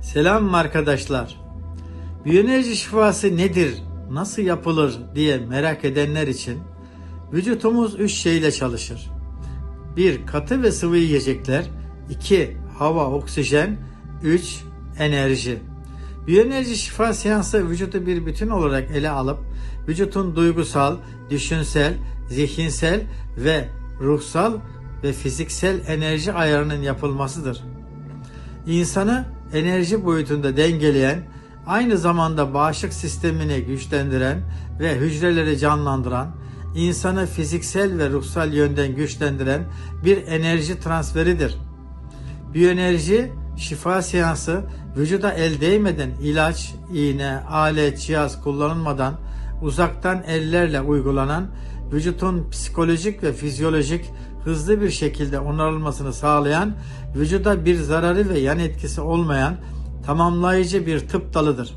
Selam arkadaşlar. Biyoenerji şifası nedir, nasıl yapılır diye merak edenler için vücutumuz üç şeyle çalışır. 1. Katı ve sıvı yiyecekler 2. Hava, oksijen 3. Enerji Biyoenerji şifa seansı vücudu bir bütün olarak ele alıp vücutun duygusal, düşünsel, zihinsel ve ruhsal ve fiziksel enerji ayarının yapılmasıdır insanı enerji boyutunda dengeleyen, aynı zamanda bağışıklık sistemini güçlendiren ve hücreleri canlandıran, insanı fiziksel ve ruhsal yönden güçlendiren bir enerji transferidir. Biyoenerji şifa seansı vücuda el değmeden ilaç, iğne, alet, cihaz kullanılmadan uzaktan ellerle uygulanan vücutun psikolojik ve fizyolojik hızlı bir şekilde onarılmasını sağlayan, vücuda bir zararı ve yan etkisi olmayan tamamlayıcı bir tıp dalıdır.